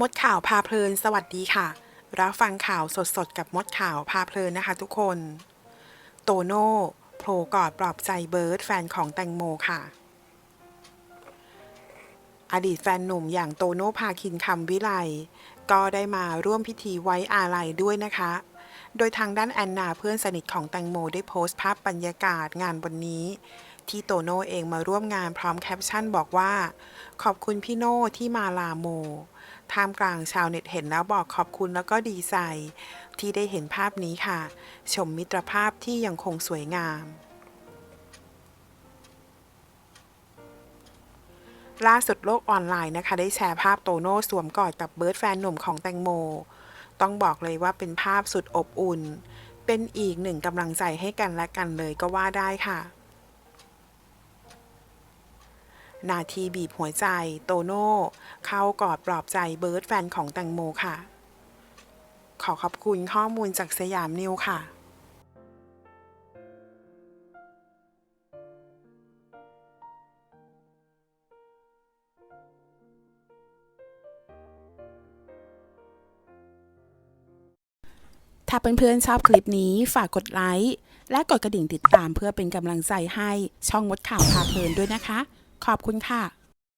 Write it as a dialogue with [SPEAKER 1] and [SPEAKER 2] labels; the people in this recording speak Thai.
[SPEAKER 1] มดข่าวพาเพลิน สวัสดีค่ะ รับฟังข่าวสดๆ กับมดข่าวพาเพลินนะคะทุกคน โตโน่โผล่กอดปลอบใจเบิร์ดแฟนของแตงโมค่ะ อดีตแฟนหนุ่มอย่างโตโน่พาคินคำวิไลก็ได้มาร่วมพิธีไว้อาลัยด้วยนะคะ โดยทางด้านแอนนาเพื่อนสนิทของแตงโมได้โพสต์ภาพบรรยากาศงานวันนี้ ที่โตโน่เองมาร่วมงานพร้อมแคปชั่นบอกว่า ขอบคุณพี่โน่ที่มาลาโมท่ามกลางชาวเน็ตเห็นแล้วบอกขอบคุณแล้วก็ดีใจที่ได้เห็นภาพนี้ค่ะ ชมมิตรภาพที่ยังคงสวยงามล่าสุดโลกออนไลน์นะคะ ได้แชร์ภาพโตโน่สวมกอดกับเบิร์ดแฟนหนุ่มของแตงโม ต้องบอกเลยว่าเป็นภาพสุดอบอุ่น เป็นอีกหนึ่งกำลังใจให้กันและกันเลยก็ว่าได้ค่ะ นาทีบีบหัวใจโตโน่เข้ากอดปลอบใจเบิร์ดแฟนของแตงโมค่ะ ขอขอบคุณข้อมูลจากสยามนิวค่ะถ้าเพื่อนๆชอบคลิปนี้ฝากกดไลค์ และกดกระดิ่งติดตามเพื่อเป็นกำลังใจให้ช่องมดข่าวพาเพลินด้วยนะคะ ขอบคุณค่ะ